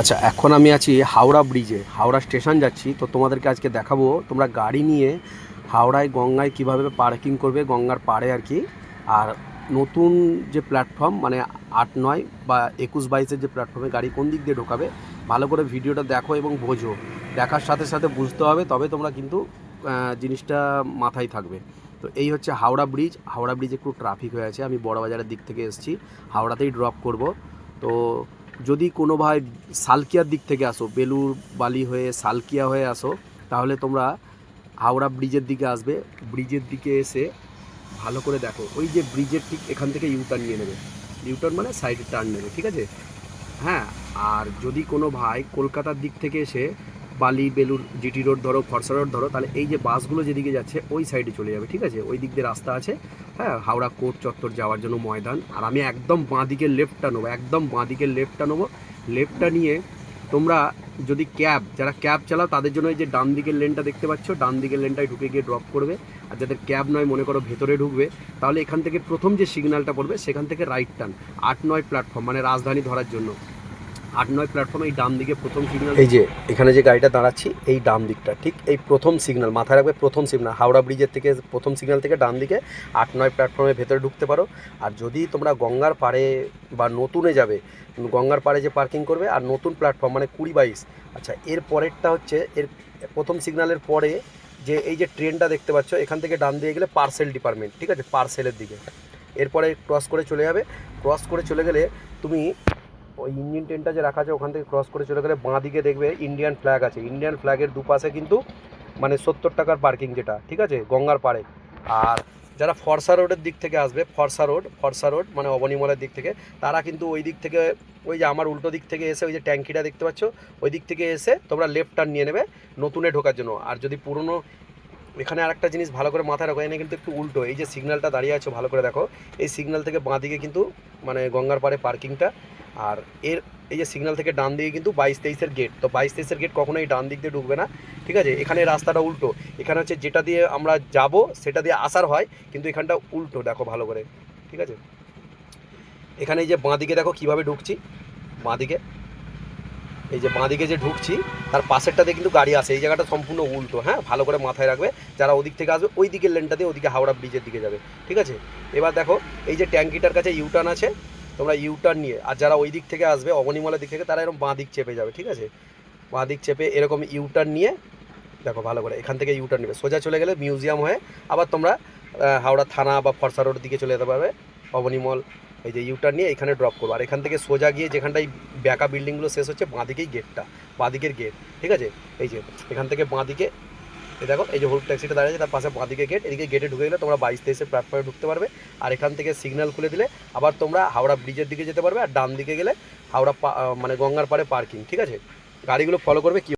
আচ্ছা এখন আমি আছি হাওড়া ব্রিজে, হাওড়া স্টেশন যাচ্ছি, তো তোমাদেরকে আজকে দেখাবো, তোমরা গাড়ি নিয়ে হাওড়ায়, গঙ্গায় কীভাবে পার্কিং করবে, গঙ্গার পাড়ে আর কি। আর নতুন যে প্ল্যাটফর্ম মানে আট নয় বা একুশ বাইশের যে প্ল্যাটফর্মে গাড়ি কোন দিক দিয়ে ঢোকাবে, ভালো করে ভিডিওটা দেখো এবং বোঝো। দেখার সাথে সাথে বুঝতে হবে, তবে তোমরা কিন্তু জিনিসটা মাথায় থাকবে। তো এই হচ্ছে হাওড়া ব্রিজ, হাওড়া ব্রিজে একটু ট্রাফিক হয়ে আছে, আমি বড়বাজারের দিক থেকে এসেছি, হাওড়াতেই ড্রপ করব। তো যদি কোনো ভাই সালকিয়ার দিক থেকে আসো বেলুর বালি হয়ে, সালকিয়া হয়ে আসো, তাহলে তোমরা হাওড়া ব্রিজের দিকে আসবে। ব্রিজের দিকে এসে ভালো করে দেখো। ওই যে ব্রিজের ঠিক এখান থেকে ইউটার্ন নিয়ে নেবে। ইউটার্ন মানে সাইডে টার্ন নেবে, ঠিক আছে? হ্যাঁ আর যদি কোনো ভাই কলকাতার দিক থেকে এসে বালি বেলুর জিটি রোড ধরো ফরসা রোড ধরো, তাহলে এই যে বাসগুলো যেদিকে যাচ্ছে ওই সাইডে চলে যাবে, ঠিক আছে? ওই দিক দিয়ে রাস্তা আছে হ্যাঁ? হাওড়া কোর্ট চত্বর যাওয়ার জন্য ময়দান। আর আমি একদম বাঁ দিকের লেফটটা নেব, একদম বাঁ দিকের লেফটটা নেব। লেফটটা নিয়ে তোমরা যদি ক্যাব যারা ক্যাব চালাও, তাদের জন্য এই যে ডান দিকের লেনটা দেখতে পাচ্ছ, ডান দিকের লেনটায় ঢুকে গিয়ে ড্রপ করবে। আর যাদের ক্যাব নয়, মনে করো ভেতরে ঢুকবে, তাহলে এখান থেকে প্রথম যে সিগন্যালটা পড়বে, সেখান থেকে রাইট টার্ন আট নয় প্ল্যাটফর্ম মানে রাজধানী ধরার জন্য। আট নয় প্ল্যাটফর্মে এই ডান দিকে প্রথম সিগন্যাল এই যে, এখানে যে গাড়িটা দাঁড়াচ্ছি, এই ডান দিকটা, ঠিক? এই প্রথম সিগন্যাল মাথায় রাখবে প্রথম সিগন্যাল হাওড়া ব্রিজের থেকে প্রথম সিগন্যাল থেকে ডান দিকে আট নয় প্ল্যাটফর্মের ভেতরে ঢুকতে পারো। আর যদি তোমরা গঙ্গার পাড়ে বা নতুনে যাবে, গঙ্গার পাড়ে যে পার্কিং করবে, আর নতুন প্ল্যাটফর্ম মানে কুড়ি বাইশ আচ্ছা এর পরেরটা হচ্ছে, এর প্রথম সিগন্যালের পরে যে এই যে ট্রেনটা দেখতে পাচ্ছ, এখান থেকে ডান দিয়ে গেলে পার্সেল ডিপার্টমেন্ট ঠিক আছে? পার্সেলের দিকে। এরপরে ক্রস করে চলে যাবে। ক্রস করে চলে গেলে তুমি ওই ইঞ্জিন ট্রেনটা যে রাখা আছে, ওখান থেকে ক্রস করে চলে গেলে বাঁ দিকে দেখবে ইন্ডিয়ান ফ্ল্যাগ আছে। ইন্ডিয়ান ফ্ল্যাগের দুপাশে কিন্তু মানে সত্তর টাকার পার্কিং যেটা, ঠিক আছে? গঙ্গার পাড়ে। আর যারা ফরসা রোডের দিক থেকে আসবে, ফরসা রোড ফরসা রোড মানে অবনিমলের দিক থেকে, তারা কিন্তু ওই দিক থেকে, ওই যে আমার উল্টো দিক থেকে এসে ওই যে ট্যাঙ্কিটা দেখতে পাচ্ছ, ওই দিক থেকে এসে তোমরা লেফট টার্ন নিয়ে নেবে নতুনে ঢোকার জন্য। আর যদি পুরনো এখানে আরেকটা জিনিস ভালো করে মাথায় রাখো, এখানে কিন্তু একটু উল্টো। এই যে সিগন্যালটা দাঁড়িয়ে আছে ভালো করে দেখো, এই সিগন্যাল থেকে বাঁ দিকে কিন্তু মানে গঙ্গার পাড়ে পার্কিংটা আর এর, এই যে সিগন্যাল থেকে ডান দিকে কিন্তু বাইশ তেইশের গেট তো বাইশ তেইশের গেট কখনোই ডান দিক দিয়ে ঢুকবে না, ঠিক আছে? এখানে রাস্তাটা উল্টো। এখানে হচ্ছে যেটা দিয়ে আমরা যাব, সেটা দিয়ে আসার হয়, কিন্তু এখানটা উল্টো, দেখো ভালো করে, ঠিক আছে? এখানে এই যে বাঁ দিকে দেখো কীভাবে ঢুকছি, বাঁ দিকে। এই যে বাঁ দিকে যে ঢুকছি, তার পাশেরটাতে কিন্তু গাড়ি আসে এই জায়গাটা সম্পূর্ণ উল্টো হ্যাঁ? ভালো করে মাথায় রাখবে। যারা ওদিক থেকে আসবে ওই দিকের লেনটা দিয়ে ওদিকে হাওড়া ব্রিজের দিকে যাবে। ঠিক আছে? এবার দেখো, এই যে ট্যাঙ্কিটার কাছে ইউটার্ন আছে, তোমরা ইউটার্ন নিয়ে, আর যারা ওই দিক থেকে আসবে, অবনিমলের দিক থেকে, তারা এরকম বাঁ দিক চেপে যাবে, ঠিক আছে? বাঁ দিক চেপে এরকম ইউটার্ন নিয়ে, দেখো ভালো করে, এখান থেকে ইউটার্ন নেবে। সোজা চলে গেলে মিউজিয়াম হয়ে, আবার তোমরা হাওড়া থানা বা ফরসা রোডের দিকে চলে যেতে পারবে, অবনিমল এই যে ইউটার্ন নিয়ে এখানে ড্রপ করব। আর এখান থেকে সোজা গিয়ে যেখানটায় ব্যাকা বিল্ডিংগুলো শেষ হচ্ছে বাঁ দিকেই গেটটা বাঁ দিকের গেট ঠিক আছে? এই যে, এখান থেকে বাঁ দিকে এই দেখো, এই যে হলুদ ট্যাক্সিটা দাঁড়িয়ে তার পাশে বাঁ দিকে গেট এদিকে গেটে ঢুকে গেলে তোমরা বাইশ তেইশে প্ল্যাটফর্মে ঢুকতে পারবে। আর এখান থেকে সিগন্যাল খুলে দিলে আবার তোমরা হাওড়া ব্রিজের দিকে যেতে পারবে, আর ডান দিকে গেলে হাওড়া মানে গঙ্গার পাড়ে পার্কিং ঠিক আছে? গাড়িগুলো ফলো করবে, কি